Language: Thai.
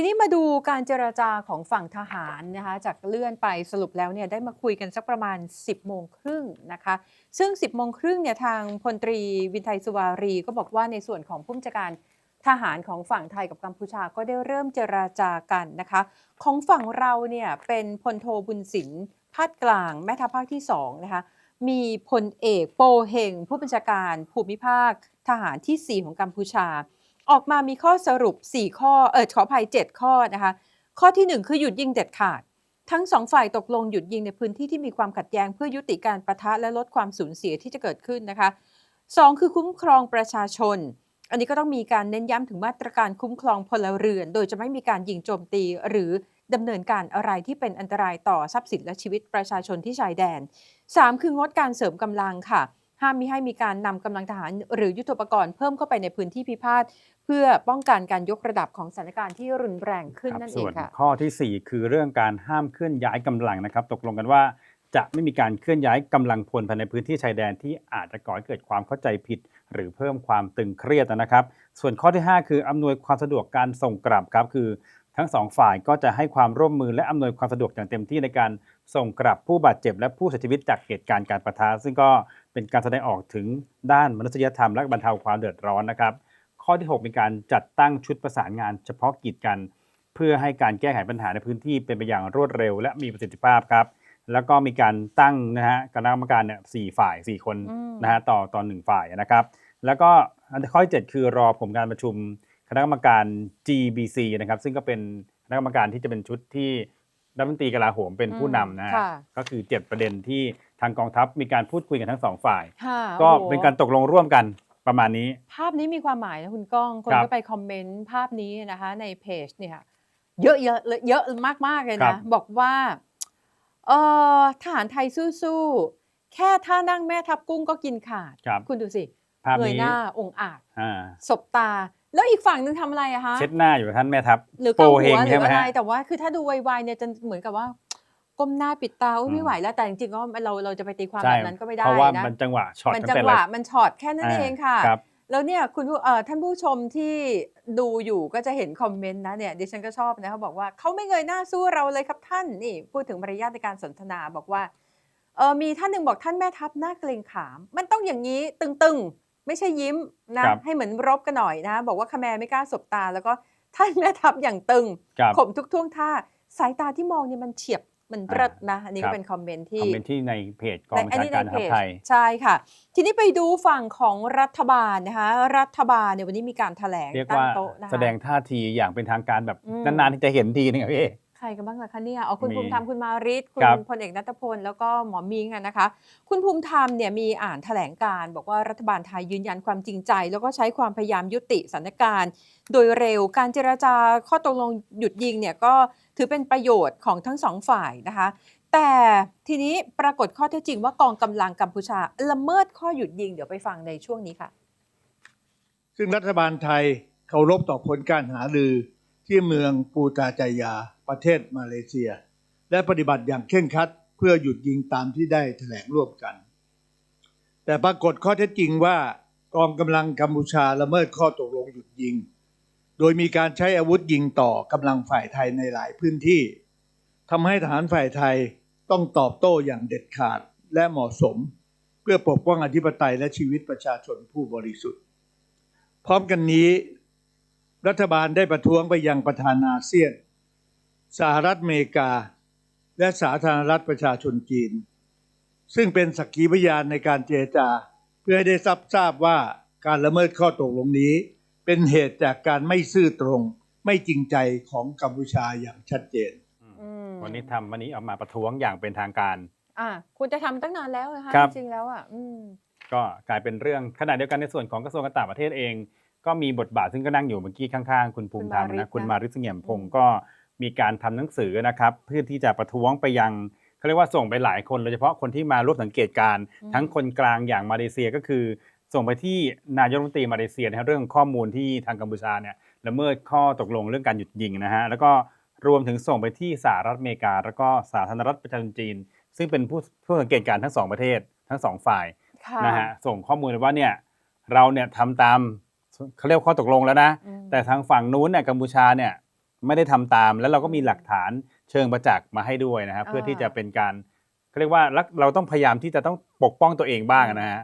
ทีนี้มาดูการเจรจาของฝั่งทหารนะคะจากเลื่อนไปสรุปแล้วเนี่ยได้มาคุยกันสักประมาณ 10โมงครึ่งนะคะซึ่ง 10โมงครึ่งเนี่ยทางพลตรีวินไทยสุวารี ก็บอกว่าในส่วนของผู้บัญชาการทหารของฝั่งไทยกับกัมพูชาก็ได้เริ่มเจรจากันนะคะ ของฝั่งเราเนี่ยเป็นพลโทบุญสินพาดกลางแม่ทัพภาคที่2นะคะมีพลเอกโปเฮงผู้บัญชาการภูมิภาคทหารทีสี่4 ของกัมพูชา ออกมามีข้อสรุป 4 ข้อเออขออภัย 7 ข้อนะคะ ข้อทีหนึ่1 คือหยุดยิงเด็ดขาด ทั้งสองฝ่ายตกลงหยุดยิงในพื้นที่ที่มีความขัดแย้งเพื่อยุติการประทะและลดความสูญเสียที่จะเกิดขึ้นนะคะ 2 คือคุ้มครองประชาชน อันนี้ก็ต้องมีการเน้นย้ำถึงมาตรการคุ้มครองพลเรือน โดยจะไม่มีการยิงโจมตี หรือดำเนินการอะไรที่เป็นอันตรายต่อทรัพย์สินและชีวิตประชาชนที่ชายแดน 3 คืองดการเสริมกำลังค่ะ ห้ามมิให้มีการนำกำลังทหารหรือยุทโธปกรณ์เพิ่มเข้าไปในพื้นที่พิพาทเพื่อป้องกันการยกระดับของสถานการณ์ที่รุนแรงขึ้นครับนั่นเอส่งวนค่ะข้อทีสี่ 4 คือเรื่องการห้ามเคลื่อนย้ายกำลังนะครับ ตกลงกันว่า จะไม่มีการเคลื่อนย้ายกำลังพลภายในพื้นที่ชายแดนที่อาจจะก่อให้เกิดความเข้าใจผิด หรือเพิ่มความตึงเครียดนะครับ ส่วนข้อที่ 5 คืออำนวยความสะดวกการส่งกลับครับคือทั้งสองฝ่ายก็จะให้ความร่วมมือและอำนวยความสะดวกอย่างเต็มที่ในการส่งกลับผู้บาดเจ็บและผู้เสียชีวิตจากเหตุการณ์การประทะซึ่งก็ เป็นการแสดงออกถึงด้านมนุษยธรรมและบรรเทาความเดือดร้อนนะครับ ข้อที่ 6 เป็นการจัดตั้งชุดประสานงานเฉพาะกิจกัน เพื่อให้การแก้ไขปัญหาในพื้นที่เป็นไปอย่างรวดเร็ว และมีประสิทธิภาพครับ แล้วก็มีการตั้งนะฮะคณะกรรมการเนี่ยสี่ฝ่าย 4 คนอืมนะฮะต่อต่อหนึ่งฝ่ายนะครับ แล้วก็อันข้อที่7คือรอผลการประชุมคณะกรรมการ GBC นะครับ ซึ่งก็เป็นคณะกรรมการที่จะเป็นชุดที่รัฐมนตรีกลาโหมเป็นผู้นำนะฮะค่ะก็คือ 7 ประเด็นที่ ทางกองทัพมีการพูดคุยกันทั้งสองฝ่าย ค่ะก็โอ้โหเป็นการตกลงร่วมกันประมาณนี้ ภาพนี้มีความหมายนะคุณก้อง คนครับก็ไปคอมเมนต์ภาพนี้นะคะในเพจเนี่ย เยอะเยอะเยอะมากๆเลยครันะ บ บอกว่าเออทหารไทยสู้ๆ แค่ท่านั่งแม่ทับกุ้งก็กินขาด ครับ คุณดูสิภาพเงยนี้หน้าองค์อาจอ่าสบตา แล้วอีกฝั่งหนึงทำอะไรอะคะ เช็ดหน้าอยู่กับท่านแม่ทัพหรือโปเกาเฮหังวหรืใช่อไหมอะไรฮะ แต่ว่าคือถ้าดูไวๆเนี่ยจะเหมือนกับว่า ก้มหน้าปิดตาอุ๊ยอืมไม่ไหวแล้วแต่จริงๆก็เราเราจะไปตีความใช่แบบนั้นก็ไม่ได้เพราะว่านะมันจังหวะช็อตมันตั้จังงแต่หวะละมันช็อตแค่นั้นอ่าเองค่ะครับแล้วเนี่ยคุณผู้เอ่อท่านผู้ชมที่ดูอยู่ก็จะเห็นคอมเมนต์นะเนี่ยดิฉันก็ชอบนะเขาบอกว่าเขาไม่เงยหน้าสู้เราเลยครับท่านนี่พูดถึงมารยาทในการสนทนาบอกว่าเออมีท่านหนึ่งบอกท่านแม่ทัพหน้าเกรงขาม มันต้องอย่างนี้ตึงๆ ไม่ใช่ยิ้มนะครับให้เหมือนรบกันหน่อยนะ บอกว่าคแมไม่กล้าสบตา แล้วก็ท่านแม่ทัพอย่างตึงครับข่มทุกท่วงท่าสายตาที่มองเนี่ยมันเฉียบ มันเริดนะ อันนี้ครัก็บเป็นคอมเมนต์คที่อมเมนต์ที่ในเพจกองบัญอันชานี้การในทเพหารจไทยใช่ค่ะ ทีนี้ไปดูฝั่งของรัฐบาลนะคะรัฐบาลเนี่ยวันนี้มีการแถลงเรียกตั้งว่าโต๊ะนะคะแสดงท่าทีอย่างเป็นทางการแบบอืมนานๆที่จะเห็นทีนึงอะพี่เอใครกันบ้างล่ะคะเนี่ยอ๋อคุณมีภูมิธรรมคุณมาริศคุณครับพลเอกนัทพล แล้วก็หมอมิงอะนะคะ คุณภูมิธรรมเนี่ยมีอ่านแถลงการณ์บอกว่ารัฐบาลไทยยืนยันความจริงใจ แล้วก็ใช้ความพยายามยุติสถานการณ์ โดยเร็วการเจราจาข้อตกลงหยุดยิงเนี่ยก็ ถือเป็นประโยชน์ของทั้งสองฝ่ายนะคะ แต่ทีนี้ปรากฏข้อเท็จจริงว่ากองกำลังกัมพูชาละเมิดข้อหยุดยิงเดี๋ยวไปฟังในช่วงนี้ค่ะ ซึ่งรัฐบาลไทยเคารพต่อผลการหารือที่เมืองปูตาจายาประเทศมาเลเซีย และปฏิบัติอย่างเคร่งครัดเพื่อหยุดยิงตามที่ได้แถลงร่วมกัน แต่ปรากฏข้อเท็จจริงว่ากองกำลังกัมพูชาละเมิดข้อตกลงหยุดยิง โดยมีการใช้อาวุธยิงต่อกำลังฝ่ายไทยในหลายพื้นที่ทำให้ทหารฝ่ายไทยต้องตอบโต้อย่างเด็ดขาดและเหมาะสม เพื่อปกป้องอธิปไตยและชีวิตประชาชนผู้บริสุทธิ์ พร้อมกันนี้ รัฐบาลได้ประท้วงไปยังประธานาเซียน สหรัฐอเมริกา และสาธารณรัฐประชาชนจีน ซึ่งเป็นสักขีพยานในการเจรจา เพื่อให้ได้ทราบทราบว่าการละเมิดข้อตกลงนี้ เป็นเหตุจากการไม่ซื่อตรง ไม่จริงใจของกัมพูชาอย่างชัดเจน อืมวันนี้ทำวันนี้ออกมาประท้วงอย่างเป็นทางการ อะคุณจะทำตั้งนานแล้วนะคะครับ จริงๆแล้วอะอืม ก็กลายเป็นเรื่องขณะเดียวกันในส่วนของกระทรวงการต่างประเทศเอง ก็มีบทบาทซึ่งก็นั่งอยู่เมื่อกี้ข้างๆ คุณภูมิธรรมคุณมาริสนะคุณนะมาริสเสงี่ยมพงอืศ์มก็มีการทำหนังสือนะครับ เพื่อที่จะประท้วงไปยังเขาเรียกว่าส่งไปหลายคนโดยเฉพาะคนที่มาร่วมสังเกตการณ์ทั้งคนกลางอย่างมาเลเซียก็คือ ส่งไปที่นายกรัฐมนตรีมาเลเซียนะครับเรื่องข้อมูลที่ทางกัมพูชาเนี่ยละเมิดข้อตกลงเรื่องการหยุดยิงนะฮะแล้วก็รวมถึงส่งไปที่สหรัฐอเมริกา แล้วก็สาธารณรัฐประชาชนจีน ซึ่งเป็นผู้ผู้สังเกตการณ์ทั้งสองประเทศทั้งสองฝ่ายค่ะนะฮะส่งข้อมูลเลยว่าเนี่ยเราเนี่ยทำตามเขาเรียกว่าข้อตกลงแล้วนะอืมแต่ทางฝั่งนู้นเนี่ยกัมพูชาเนี่ยไม่ได้ทำตาม แล้วเราก็มีหลักฐานเชิงประจักษ์มาให้ด้วยนะครับเพื่อที่จะเป็นการเขาเรียกว่ารักเราต้องพยายามที่จะต้องปกป้องตัวเองบ้างนะฮะ